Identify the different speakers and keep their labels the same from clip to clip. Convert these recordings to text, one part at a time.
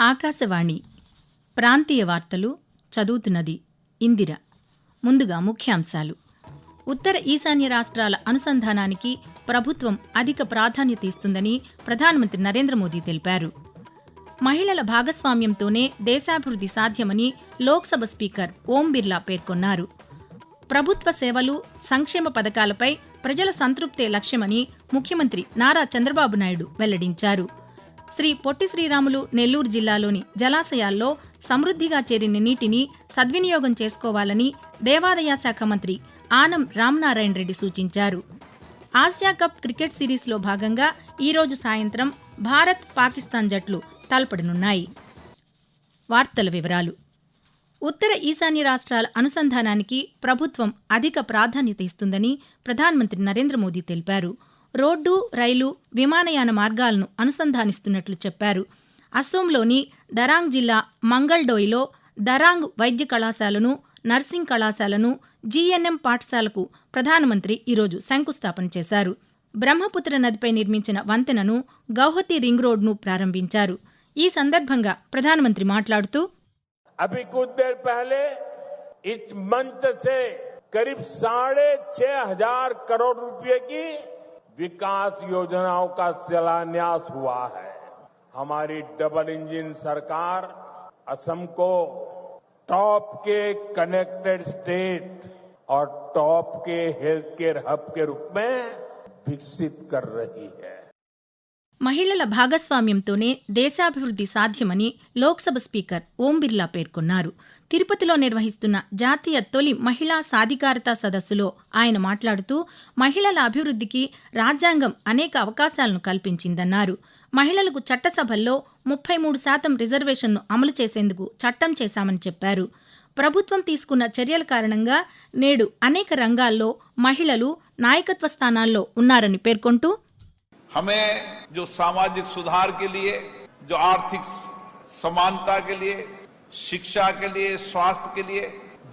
Speaker 1: ఆకాశవాణి ప్రాంతీయ వార్తలు చదువుతున్నది ఇందిర. ముందుగా ముఖ్యాంశాలు. ఉత్తర ఈశాన్య రాష్ట్రాల అనుసంధానానికి ప్రభుత్వం అధిక ప్రాధాన్యత ఇస్తుందని ప్రధానమంత్రి నరేంద్ర మోదీ తెలిపారు. మహిళల భాగస్వామ్యంతోనే దేశాభివృద్ధి సాధ్యమని లోక్సభ స్పీకర్ ఓం బిర్లా పేర్కొన్నారు. ప్రభుత్వ సేవలు సంక్షేమ పథకాలపై ప్రజల సంతృప్తే లక్ష్యమని ముఖ్యమంత్రి నారా చంద్రబాబు నాయుడు వెల్లడించారు. శ్రీ పొట్టి శ్రీరాములు నెల్లూరు జిల్లాలోని జలాశయాల్లో సమృద్ధిగా చేరిన నీటిని సద్వినియోగం చేసుకోవాలని దేవాదాయ శాఖ మంత్రి ఆనం రామనారాయణ రెడ్డి సూచించారు. ఆసియా కప్ క్రికెట్ సిరీస్లో భాగంగా ఈరోజు సాయంత్రం భారత్ పాకిస్తాన్ జట్లు తలపడనున్నాయి. వార్తల వివరాలు. ఉత్తర ఈశాన్య రాష్ట్రాల అనుసంధానానికి ప్రభుత్వం అధిక ప్రాధాన్యత ఇస్తుందని ప్రధానమంత్రి నరేంద్ర మోదీ తెలిపారు. రోడ్డు రైలు విమానయాన మార్గాలను అనుసంధానిస్తున్నట్లు చెప్పారు. అస్సోంలోని దరాంగ్ జిల్లా మంగల్డోయ్లో దరాంగ్ వైద్య కళాశాలను నర్సింగ్ కళాశాలను జీఎన్ఎం పాఠశాలకు ప్రధానమంత్రి ఈరోజు శంకుస్థాపన చేశారు. బ్రహ్మపుత్ర నదిపై నిర్మించిన వంతెనను గౌహతి రింగ్ రోడ్ను ప్రారంభించారు. ఈ సందర్భంగా ప్రధానమంత్రి మాట్లాడుతూ
Speaker 2: అభి కుద్దేర్ పహలే ఇస్ కరీబ్ సాడే ఛే హజార్ కరోడ్ రూపాయకి विकास योजनाओं का शिलान्यास हुआ है हमारी डबल इंजन सरकार असम को टॉप के कनेक्टेड स्टेट और टॉप के हेल्थ केयर हब के रूप में विकसित कर रही है
Speaker 1: మహిళల భాగస్వామ్యంతోనే దేశాభివృద్ధి సాధ్యమని లోక్సభ స్పీకర్ ఓం బిర్లా పేర్కొన్నారు తిరుపతిలో నిర్వహిస్తున్న జాతీయ తొలి మహిళా సాధికారత సదస్సులో ఆయన మాట్లాడుతూ మహిళల అభివృద్ధికి రాజ్యాంగం అనేక అవకాశాలను కల్పించిందన్నారు. మహిళలకు చట్టసభల్లో ముప్పై మూడు శాతం రిజర్వేషన్ను అమలు చేసేందుకు చట్టం చేశామని చెప్పారు. ప్రభుత్వం తీసుకున్న చర్యల కారణంగా నేడు అనేక రంగాల్లో మహిళలు నాయకత్వ స్థానాల్లో ఉన్నారని పేర్కొంటూ
Speaker 3: హమే జో సామాజిక సుధార్ కే లియే జో ఆర్థిక సమానతా కే లియే शिक्षा के लिए स्वास्थ्य के लिए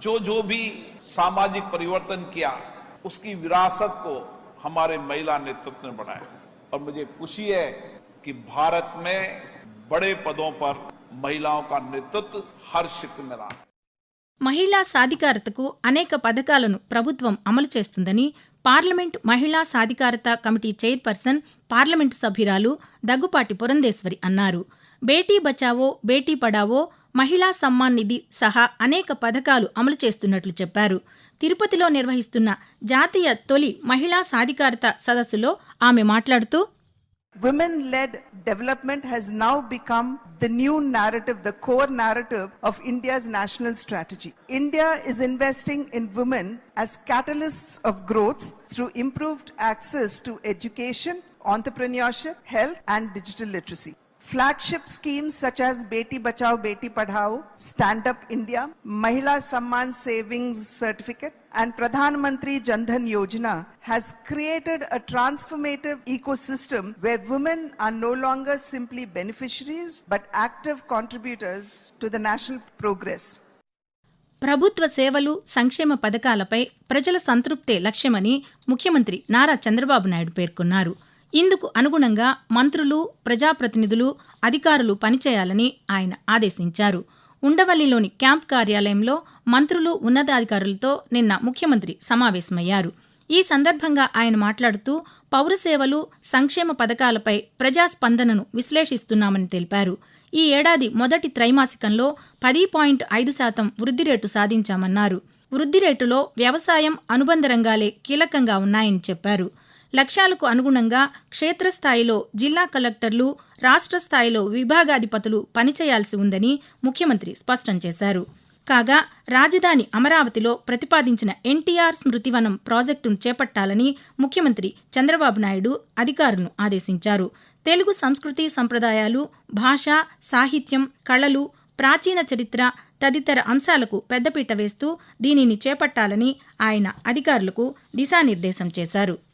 Speaker 3: जो जो भी सामाजिक परिवर्तन किया उसकी विरासत को हमारे महिला नेतृत्व ने बढ़ाया और मुझे खुशी है कि भारत में बड़े पदों पर महिलाओं का नेतृत्व हर क्षेत्र में रहा है
Speaker 1: మహిళా సాధికారతకు అనేక పథకాలను ప్రభుత్వం అమలు చేస్తుందని పార్లమెంట్ మహిళా సాధికారత కమిటీ చైర్పర్సన్ పార్లమెంటు సభ్యురాలు దగ్గుపాటి పురంధేశ్వరి అన్నారు బేటీ బచావో బేటీ పడావో మహిళా సమ్మాన్ నిధి సహా అనేక పథకాలు అమలు చేస్తున్నట్లు చెప్పారు తిరుపతిలో నిర్వహిస్తున్న జాతీయ తొలి మహిళా సాధికారత సదస్సులో ఆమె మాట్లాడుతూ
Speaker 4: Women led development has now become the new narrative, the core narrative of India's national strategy. India is investing in women as catalysts of growth through improved access to education, entrepreneurship, health, and digital literacy. Flagship schemes such as Beti Bachao Beti Padhao stand up India Mahila Samman savings certificate and Pradhan Mantri Jan Dhan Yojana has created a transformative ecosystem where women are no longer simply beneficiaries but active contributors to the national progress
Speaker 1: ప్రభుత్వ సేవలు సంక్షేమ పథకాలపై ప్రజల సంతృప్తే లక్ష్యమని ముఖ్యమంత్రి నారా చంద్రబాబు నాయుడు పేర్కొన్నారు. ఇందుకు అనుగుణంగా మంత్రులు ప్రజాప్రతినిధులు అధికారులు పనిచేయాలని ఆయన ఆదేశించారు. ఉండవల్లిలోని క్యాంప్ కార్యాలయంలో మంత్రులు ఉన్నతాధికారులతో నిన్న ముఖ్యమంత్రి సమావేశమయ్యారు. ఈ సందర్భంగా ఆయన మాట్లాడుతూ పౌర సేవలు సంక్షేమ పథకాలపై ప్రజాస్పందనను విశ్లేషిస్తున్నామని తెలిపారు. ఈ ఏడాది మొదటి త్రైమాసికంలో పది పాయింట్ ఐదు శాతం వృద్ధి రేటు సాధించామన్నారు. వృద్ధి రేటులో వ్యవసాయం అనుబంధ రంగాలే కీలకంగా ఉన్నాయని చెప్పారు. లక్ష్యాలకు అనుగుణంగా క్షేత్రస్థాయిలో జిల్లా కలెక్టర్లు రాష్ట్ర స్థాయిలో విభాగాధిపతులు పనిచేయాల్సి ఉందని ముఖ్యమంత్రి స్పష్టం చేశారు. కాగా రాజధాని అమరావతిలో ప్రతిపాదించిన ఎన్టీఆర్ స్మృతివనం ప్రాజెక్టును చేపట్టాలని ముఖ్యమంత్రి చంద్రబాబు నాయుడు అధికారులను ఆదేశించారు. తెలుగు సంస్కృతి సంప్రదాయాలు భాష సాహిత్యం కళలు ప్రాచీన చరిత్ర తదితర అంశాలకు పెద్దపీట వేస్తూ దీనిని చేపట్టాలని ఆయన అధికారులకు దిశానిర్దేశం చేశారు.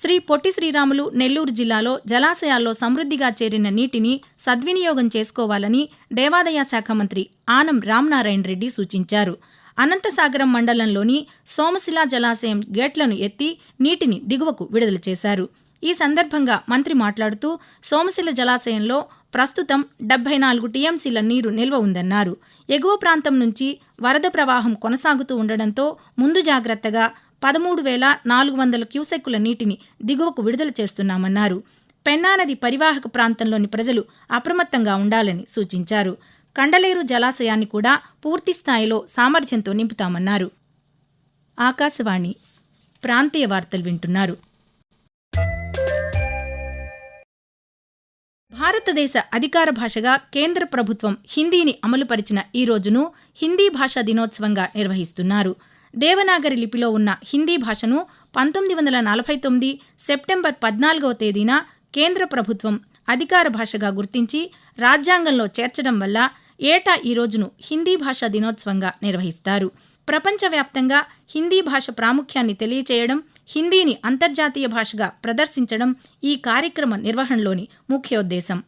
Speaker 1: శ్రీ పొట్టి శ్రీరాములు నెల్లూరు జిల్లాలో జలాశయాల్లో సమృద్ధిగా చేరిన నీటిని సద్వినియోగం చేసుకోవాలని దేవాదాయ శాఖ మంత్రి ఆనం రామనారాయణ రెడ్డి సూచించారు. అనంతసాగరం మండలంలోని సోమశిల జలాశయం గేట్లను ఎత్తి నీటిని దిగువకు విడుదల చేశారు. ఈ సందర్భంగా మంత్రి మాట్లాడుతూ సోమశిల జలాశయంలో ప్రస్తుతం డెబ్బై నాలుగు టీఎంసీల నీరు నిల్వ ఉందన్నారు. ఎగువ ప్రాంతం నుంచి వరద ప్రవాహం కొనసాగుతూ ఉండడంతో ముందు జాగ్రత్తగా పదమూడు వేల నాలుగు వందల క్యూసెక్కుల నీటిని దిగువకు విడుదల చేస్తున్నామన్నారు. పెన్నానది పరివాహక ప్రాంతంలోని ప్రజలు అప్రమత్తంగా ఉండాలని సూచించారు. కండలేరు జలాశయాన్ని కూడా పూర్తి స్థాయిలో సామర్థ్యంతో నింపుతామన్నారు. ఆకాశవాణి ప్రాంతీయ వార్తలు వింటున్నారు. భారతదేశ అధికార భాషగా కేంద్ర ప్రభుత్వం హిందీని అమలుపరిచిన ఈ రోజును హిందీ భాషా దినోత్సవంగా నిర్వహిస్తున్నారు. దేవనాగరి లిపిలో ఉన్న హిందీ భాషను పంతొమ్మిది వందల నలభై తొమ్మిది సెప్టెంబర్ పద్నాలుగవ తేదీన కేంద్ర ప్రభుత్వం అధికార భాషగా గుర్తించి రాజ్యాంగంలో చేర్చడం వల్ల ఏటా ఈ రోజును హిందీ భాషా దినోత్సవంగా నిర్వహిస్తారు. ప్రపంచవ్యాప్తంగా హిందీ భాష ప్రాముఖ్యాన్ని తెలియచేయడం హిందీని అంతర్జాతీయ భాషగా ప్రదర్శించడం ఈ కార్యక్రమ నిర్వహణలోని ముఖ్యోద్దేశం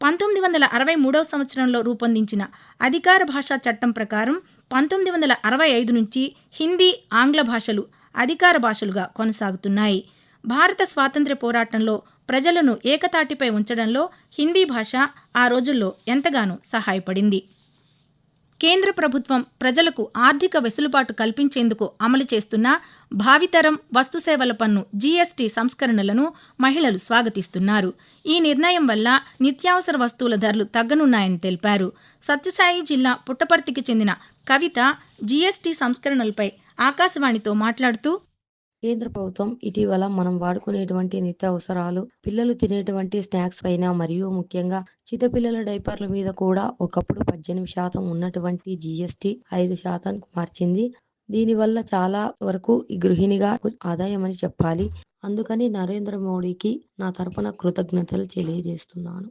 Speaker 1: పంతొమ్మిది వందల అరవై మూడవ సంవత్సరంలో రూపొందించిన అధికార భాషా చట్టం ప్రకారం పంతొమ్మిది వందల అరవై ఐదు నుంచి హిందీ ఆంగ్ల భాషలు అధికార భాషలుగా కొనసాగుతున్నాయి. భారత స్వాతంత్ర్య పోరాటంలో ప్రజలను ఏకతాటిపై ఉంచడంలో హిందీ భాష ఆ రోజుల్లో ఎంతగానో సహాయపడింది. కేంద్ర ప్రభుత్వం ప్రజలకు ఆర్థిక వెసులుబాటు కల్పించేందుకు అమలు చేస్తున్న భావితరం వస్తుసేవల పన్ను జీఎస్టీ సంస్కరణలను మహిళలు స్వాగతిస్తున్నారు. ఈ నిర్ణయం వల్ల నిత్యావసర వస్తువుల ధరలు తగ్గనున్నాయని తెలిపారు. సత్యసాయి జిల్లా పుట్టపర్తికి చెందిన కవిత జీఎస్టీ సంస్కరణలపై ఆకాశవాణితో మాట్లాడుతూ
Speaker 5: కేంద్ర ప్రభుత్వం ఇటీవల మనం వాడుకునేటువంటి నిత్యావసరాలు పిల్లలు తినేటువంటి స్నాక్స్ పైన మరియు ముఖ్యంగా చిన్నపిల్లల డైపర్ల మీద కూడా ఒకప్పుడు పద్దెనిమిది శాతం ఉన్నటువంటి జిఎస్టి ఐదు శాతానికి మార్చింది. దీనివల్ల చాలా వరకు ఈ గృహిణిగా ఆదాయం అని చెప్పాలి. అందుకని నరేంద్ర మోడీకి నా తరపున కృతజ్ఞతలు తెలియజేస్తున్నాను.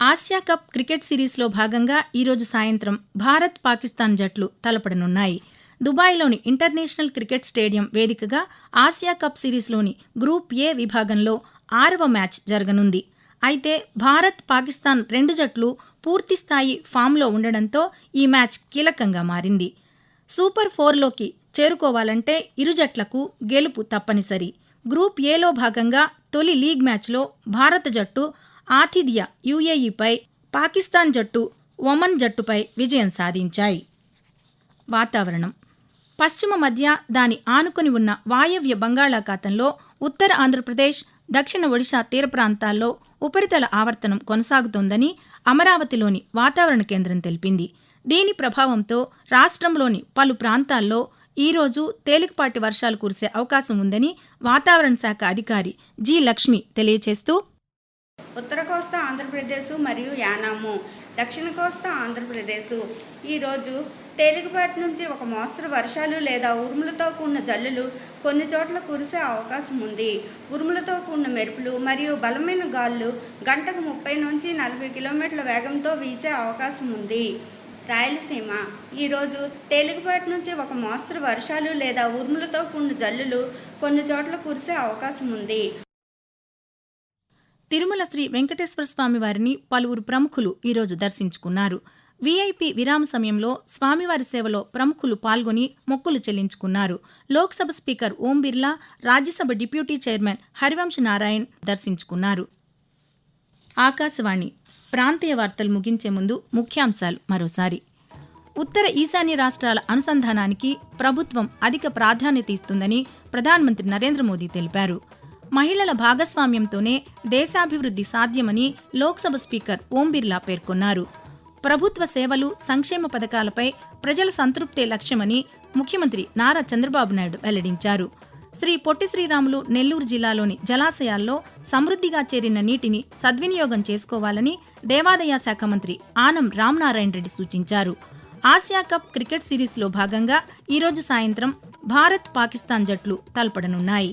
Speaker 1: ఆసియా కప్ క్రికెట్ సిరీస్లో భాగంగా ఈరోజు సాయంత్రం భారత్ పాకిస్తాన్ జట్లు తలపడనున్నాయి. దుబాయ్లోని ఇంటర్నేషనల్ క్రికెట్ స్టేడియం వేదికగా ఆసియా కప్ సిరీస్లోని గ్రూప్ ఏ విభాగంలో ఆరవ మ్యాచ్ జరగనుంది. అయితే భారత్ పాకిస్తాన్ రెండు జట్లు పూర్తిస్థాయి ఫామ్లో ఉండడంతో ఈ మ్యాచ్ కీలకంగా మారింది. సూపర్ ఫోర్లోకి చేరుకోవాలంటే ఇరు జట్లకు గెలుపు తప్పనిసరి. గ్రూప్ ఏలో భాగంగా తొలి లీగ్ మ్యాచ్లో భారత జట్టు ఆతిథ్య యుఏఈపై పాకిస్తాన్ జట్టు ఒమన్ జట్టుపై విజయం సాధించాయి. వాతావరణం. పశ్చిమ మధ్య దాని ఆనుకొని ఉన్న వాయవ్య బంగాళాఖాతంలో ఉత్తర ఆంధ్రప్రదేశ్ దక్షిణ ఒడిశా తీర ప్రాంతాల్లో ఉపరితల ఆవర్తనం కొనసాగుతోందని అమరావతిలోని వాతావరణ కేంద్రం తెలిపింది. దీని ప్రభావంతో రాష్ట్రంలోని పలు ప్రాంతాల్లో ఈరోజు తేలికపాటి వర్షాలు కురిసే అవకాశం ఉందని వాతావరణ శాఖ అధికారి జి లక్ష్మి తెలియచేస్తూ
Speaker 6: ఉత్తర కోస్తా ఆంధ్రప్రదేశ్ మరియు యానాము దక్షిణ కోస్తా ఆంధ్రప్రదేశ్. ఈరోజు తేలికపాటి నుంచి ఒక మోస్తరు వర్షాలు లేదా ఉరుములతో కూడిన జల్లులు కొన్ని చోట్ల కురిసే అవకాశం ఉంది. ఉరుములతో కూడిన మెరుపులు మరియు బలమైన గాలులు గంటకు ముప్పై నుంచి నలభై కిలోమీటర్ల వేగంతో వీచే అవకాశం ఉంది. రాయలసీమ. ఈరోజు తేలికపాటి నుంచి ఒక మోస్తరు వర్షాలు లేదా ఉరుములతో కూడిన జల్లులు కొన్ని చోట్ల కురిసే అవకాశం ఉంది.
Speaker 1: తిరుమల శ్రీ వెంకటేశ్వర స్వామి వారిని పలువురు ప్రముఖులు ఈరోజు దర్శించుకున్నారు. వీఐపీ విరామ సమయంలో స్వామివారి సేవలో ప్రముఖులు పాల్గొని మొక్కులు చెల్లించుకున్నారు. Lok Sabha speaker Om Birla Rajya Sabha deputy chairman Harivansh Narayan దర్శించుకున్నారు. ఆకాశవాణి ప్రాంతీయ వార్తలు ముగించే ముందు ముఖ్యాంశాలు మరోసారి. ఉత్తర ఈశాన్య రాష్ట్రాల అనుసంధానానికి ప్రభుత్వం అధిక ప్రాధాన్యత ఇస్తుందని ప్రధానమంత్రి నరేంద్ర మోదీ తెలిపారు. మహిళల భాగస్వామ్యంతోనే దేశాభివృద్ధి సాధ్యమని లోక్సభ స్పీకర్ ఓం బిర్లా పేర్కొన్నారు. ప్రభుత్వ సేవలు సంక్షేమ పథకాలపై ప్రజల సంతృప్తే లక్ష్యమని ముఖ్యమంత్రి నారా చంద్రబాబు నాయుడు వెల్లడించారు. శ్రీ పొట్టి శ్రీరాములు నెల్లూరు జిల్లాలోని జలాశయాల్లో సమృద్ధిగా చేరిన నీటిని సద్వినియోగం చేసుకోవాలని దేవాదాయ శాఖ మంత్రి ఆనం రామనారాయణ రెడ్డి సూచించారు. ఆసియా కప్ క్రికెట్ సిరీస్లో భాగంగా ఈరోజు సాయంత్రం భారత్ పాకిస్తాన్ జట్లు తలపడనున్నాయి.